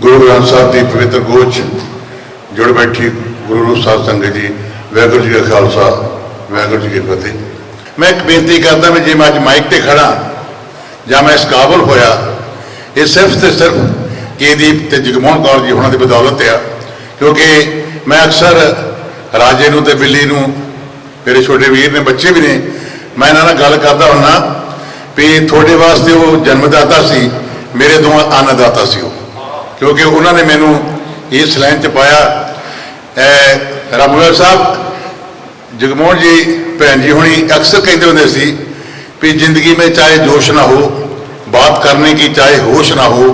ਗੁਰੂ ਗ੍ਰੰਥ ਸਾਹਿਬ ਦੀ ਪਵਿੱਤਰ ਗੋਚ ਜੁੜ ਬੈਠੀ ਗੁਰੂ ਰੂਪ ਸਾਧ ਸੰਗਤ ਜੀ, ਵਾਹਿਗੁਰੂ ਜੀ ਕਾ ਖਾਲਸਾ, ਵਾਹਿਗੁਰੂ ਜੀ ਕੀ ਫਤਿਹ। ਮੈਂ ਇੱਕ ਬੇਨਤੀ ਕਰਦਾ ਵੀ ਜੇ ਮੈਂ ਅੱਜ ਮਾਈਕ ਤੇ ਖੜਾ ਜਾਂ ਮੈਂ ਇਸ ਕਾਬਲ ਹੋਇਆ, ਇਹ ਸਿਰਫ ਤੇ ਸਿਰਫ ਕੇਦੀਪ ਤੇ ਜਗਮੋਹਨ ਕੌਰ ਜੀ ਉਹਨਾਂ ਦੀ ਬਦੌਲਤ ਆ, ਕਿਉਂਕਿ ਮੈਂ ਅਕਸਰ ਰਾਜੇ ਨੂੰ ਤੇ ਬਿੱਲੀ ਨੂੰ, ਮੇਰੇ ਛੋਟੇ ਵੀਰ ਨੇ, ਬੱਚੇ ਵੀ ਨੇ, ਮੈਂ ਇਹਨਾਂ ਨਾਲ ਗੱਲ ਕਰਦਾ ਹੁੰਨਾ ਵੀ ਤੁਹਾਡੇ ਵਾਸਤੇ ਉਹ ਜਨਮਦਾਤਾ ਸੀ, ਮੇਰੇ ਦੋਵਾਂ ਅੰਨਦਾਤਾ ਸੀ ਉਹ। ਕਿਉਂਕਿ ਉਹਨਾਂ ਨੇ ਮੈਨੂੰ ਇਸ ਲਾਈਨ 'ਚ ਪਾਇਆ ਐ ਰਾਮਗੜ ਸਾਹਿਬ ਜਗਮੋਹਨ ਜੀ ਭੈਣ ਜੀ ਹੁਣੀ ਅਕਸਰ ਕਹਿੰਦੇ ਹੁੰਦੇ ਸੀ ਵੀ ਜ਼ਿੰਦਗੀ में चाहे जोश ना हो बात करने की चाहे होश ना हो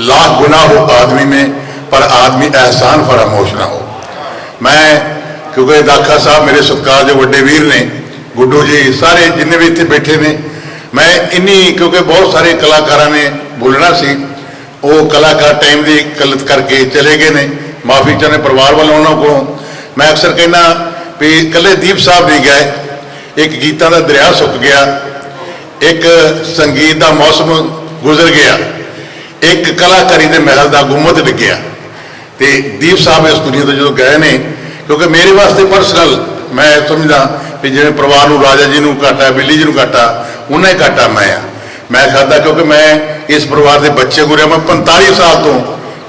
लाख गुना हो आदमी में पर आदमी एहसान फरामोश ना हो ਮੈਂ ਕਿਉਂਕਿ ਦਾਖਾ ਸਾਹਿਬ ਮੇਰੇ ਸਤਿਕਾਰਯੋਗ ਵੱਡੇ ਵੀਰ ਨੇ ਗੁੱਡੂ ਜੀ ਸਾਰੇ ਜਿੰਨੇ ਵੀ ਇੱਥੇ ਬੈਠੇ ਨੇ ਮੈਂ ਇੰਨੀ ਕਿਉਂਕਿ ਬਹੁਤ ਸਾਰੇ ਕਲਾਕਾਰਾਂ ਨੇ ਬੋਲਣਾ ਸੀ ਉਹ ਕਲਾਕਾਰ ਟਾਈਮ ਦੀ ਕਲਤ ਕਰਕੇ ਚਲੇ ਗਏ ਨੇ। ਮਾਫੀ ਚਾਹਨੇ ਪਰਿਵਾਰ ਵੱਲੋਂ ਉਹਨਾਂ ਕੋਲੋਂ। ਮੈਂ ਅਕਸਰ ਕਹਿੰਦਾ ਵੀ ਇਕੱਲੇ ਦੀਪ ਸਾਹਿਬ ਨਹੀਂ ਗਏ। ਇੱਕ ਗੀਤਾਂ ਦਾ ਦਰਿਆ ਸੁੱਕ ਗਿਆ। ਇੱਕ ਸੰਗੀਤ ਦਾ ਮੌਸਮ ਗੁਜ਼ਰ ਗਿਆ। ਇੱਕ ਕਲਾਕਾਰੀ ਦੇ ਮਹਿਲ ਦਾ ਗੁੰਮਤ ਡਿੱਗਿਆ ਤੇ ਦੀਪ ਸਾਹਿਬ ਇਸ ਦੁਨੀਆ ਤੋਂ ਜਦੋਂ ਗਏ ਨੇ, ਕਿਉਂਕਿ ਮੇਰੇ ਵਾਸਤੇ ਪਰਸਨਲ ਮੈਂ ਸਮਝਦਾ ਵੀ ਜਿਵੇਂ ਪਰਿਵਾਰ ਨੂੰ ਰਾਜਾ ਜੀ ਨੂੰ ਘਾਟਾ, ਬਿੱਲੀ ਜੀ ਨੂੰ ਘਾਟਾ, ਉਹਨਾਂ ਹੀ ਘਾਟਾ ਮੈਂ ਆ। ਮੈਂ ਖਾਦਾ ਕਿਉਂਕਿ ਮੈਂ ਇਸ ਪਰਿਵਾਰ ਦੇ ਬੱਚੇ ਗੁਰਿਆ ਮੈਂ 45 ਸਾਲ ਤੋਂ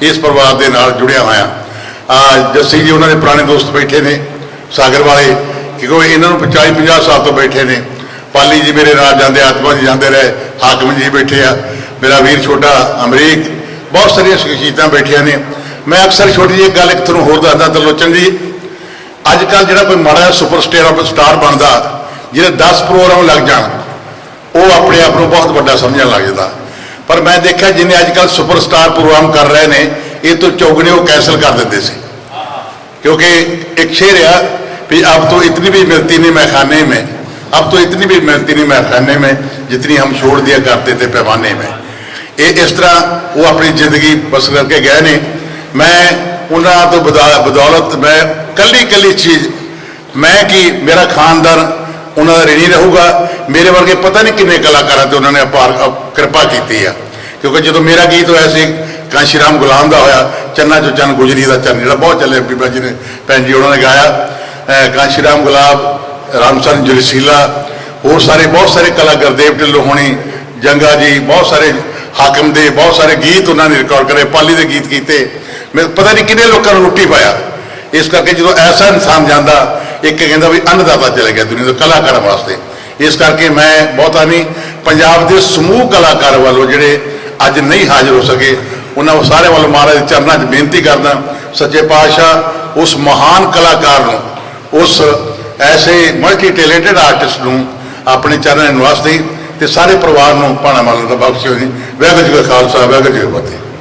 ਇਸ ਪਰਿਵਾਰ ਦੇ ਨਾਲ ਜੁੜਿਆ ਹੋਇਆ ਆ, ਜੱਸੀ ਜੀ ਉਹਨਾਂ ਦੇ ਪੁਰਾਣੇ ਦੋਸਤ ਬੈਠੇ ਨੇ, ਸਾਗਰ ਵਾਲੇ, ਕਿਉਂਕਿ ਇਹਨਾਂ ਨੂੰ 40 50 ਸਾਲ ਤੋਂ ਬੈਠੇ ਨੇ। ਪਾਲੀ ਜੀ ਮੇਰੇ ਨਾਲ ਜਾਂਦੇ, ਆਤਮਾ ਜੀ ਜਾਂਦੇ ਰਹੇ, ਹਾਕਮ ਜੀ ਬੈਠੇ ਆ, ਮੇਰਾ ਵੀਰ ਛੋਟਾ ਅਮਰੀਕ, ਬਹੁਤ ਸਾਰੀਆਂ ਸ਼ਖਸੀਅਤਾਂ ਬੈਠੀਆਂ ਨੇ। ਮੈਂ ਅਕਸਰ ਛੋਟੀ ਜਿਹੀ ਗੱਲ ਇੱਕ ਤੁਹਾਨੂੰ ਹੋਰ ਦੱਸਦਾ ਤਰਲੋਚਨ ਜੀ ਅੱਜ ਕੱਲ ਜਿਹੜਾ ਕੋਈ ਮਾੜਾ ਜਿਹਾ ਸੁਪਰਸਟਾਰ ਸਟਾਰ ਬਣਦਾ, ਜਿਹਦੇ 10 ਪ੍ਰੋਗਰਾਮ ਲੱਗ ਜਾਣ ਉਹ ਆਪਣੇ ਆਪ ਨੂੰ ਬਹੁਤ ਵੱਡਾ ਸਮਝਣ ਲੱਗ ਜਾਂਦਾ ਪਰ ਮੈਂ ਦੇਖਿਆ ਜਿੰਨੇ ਅੱਜ ਕੱਲ ਸੁਪਰਸਟਾਰ ਪ੍ਰੋਗਰਾਮ ਕਰ ਰਹੇ ਨੇ ਇਹ ਤੋਂ ਚੌਗਣੇ ਉਹ ਕੈਂਸਲ ਕਰ ਦਿੰਦੇ ਸੀ क्योंकि एक शेर है कि अब तो इतनी भी मिलती नहीं मैखाने में अब तो इतनी भी मिलती नहीं मैखाने में जितनी हम छोड़ दिया करते थे पैमाने में ਇਹ ਇਸ ਤਰ੍ਹਾਂ ਉਹ ਆਪਣੀ ਜ਼ਿੰਦਗੀ ਬਸ ਕਰਕੇ ਗਏ ਨੇ ਮੈਂ ਉਹਨਾਂ ਤੋਂ ਬਦਾ- ਬਦੌਲਤ ਮੈਂ ਕੱਲੀ ਕੱਲੀ ਚੀਜ਼ ਮੈਂ ਕੀ ਮੇਰਾ ਖਾਨਦਾਨ ਉਹਨਾਂ ਦਾ ਰਣੀ ਰਹੂਗਾ ਮੇਰੇ ਵਰਗੇ ਪਤਾ ਨਹੀਂ ਕਿੰਨੇ ਕਲਾਕਾਰਾਂ ਤੇ ਉਹਨਾਂ ਨੇ ਅਪਾਰ ਕਿਰਪਾ ਕੀਤੀ ਆ। ਕਿਉਂਕਿ ਜਦੋਂ ਮੇਰਾ ਗੀਤ ਹੋਇਆ ਸੀ ਕਾਂਸ਼ੀ ਰਾਮ ਗੁਲਾਮ ਦਾ ਹੋਇਆ, ਚੰਨਾ ਚੋ ਚੰਨ ਗੁਜਰੀ ਦਾ ਚੰਨ ਜਿਹੜਾ ਬਹੁਤ ਚੱਲਿਆ ਬੀਬਾ ਜੀ ਨੇ, ਭੈਣ ਜੀ ਉਹਨਾਂ ਨੇ ਗਾਇਆ। ਅਹ ਕਾਂਸ਼ੀ ਰਾਮ ਗੁਲਾਬ ਰਾਮਸਰਨ ਜਲਸੀਲਾ, ਹੋਰ ਸਾਰੇ ਬਹੁਤ ਸਾਰੇ ਕਲਾਕਾਰ ਦੇਵ ਢਿੱਲੋਂ ਹੋਣੀ, ਜੰਗਾ ਜੀ, ਬਹੁਤ ਸਾਰੇ ਹਾਕਮ ਦੇ, ਬਹੁਤ ਸਾਰੇ ਗੀਤ ਉਹਨਾਂ ਨੇ ਰਿਕਾਰਡ ਕਰੇ, ਪਾਲੀ ਦੇ ਗੀਤ ਕੀਤੇ। ਮੈਂ ਪਤਾ ਨਹੀਂ ਕਿੰਨੇ ਲੋਕਾਂ ਨੂੰ ਰੋਟੀ ਪਾਇਆ ਇਸ ਕਰਕੇ ਜਦੋਂ ਐਸਾ ਇਨਸਾਨ ਜਾਂਦਾ, ਇੱਕ ਕਹਿੰਦਾ ਵੀ ਅੰਨਦਾਤਾ ਚਲੇ ਗਿਆ ਦੁਨੀਆ ਤੋਂ ਕਲਾਕਾਰਾਂ ਵਾਸਤੇ। ਇਸ ਕਰਕੇ ਮੈਂ ਬਹੁਤਾ ਨਹੀਂ, ਪੰਜਾਬ ਦੇ ਸਮੂਹ ਕਲਾਕਾਰ ਵੱਲੋਂ ਜਿਹੜੇ ਅੱਜ ਨਹੀਂ ਹਾਜ਼ਰ ਹੋ ਸਕੇ, ਉਹਨਾਂ ਸਾਰੇ ਵੱਲੋਂ ਮਹਾਰਾਜ ਦੇ ਚਰਨਾਂ 'ਚ ਬੇਨਤੀ ਕਰਦਾ, ਸੱਚੇ ਪਾਤਸ਼ਾਹ ਉਸ ਮਹਾਨ ਕਲਾਕਾਰ ਨੂੰ, ਉਸ ਐਸੇ ਮਲਟੀ ਟੈਲੈਂਟਡ ਆਰਟਿਸਟ ਨੂੰ ਆਪਣੇ ਚਰਨਾਂ ਨਿਵਾਸ ਦੇ ਤੇ ਸਾਰੇ ਪਰਿਵਾਰ ਨੂੰ ਭਾਣਾ ਮਾਲਣ ਦਾ ਬਖਸ਼ਿਓ ਜੀ ਵਾਹਿਗੁਰੂ ਜੀ ਕਾ ਖਾਲਸਾ, ਵਾਹਿਗੁਰੂ ਜੀ ਕੀ ਫਤਿਹ।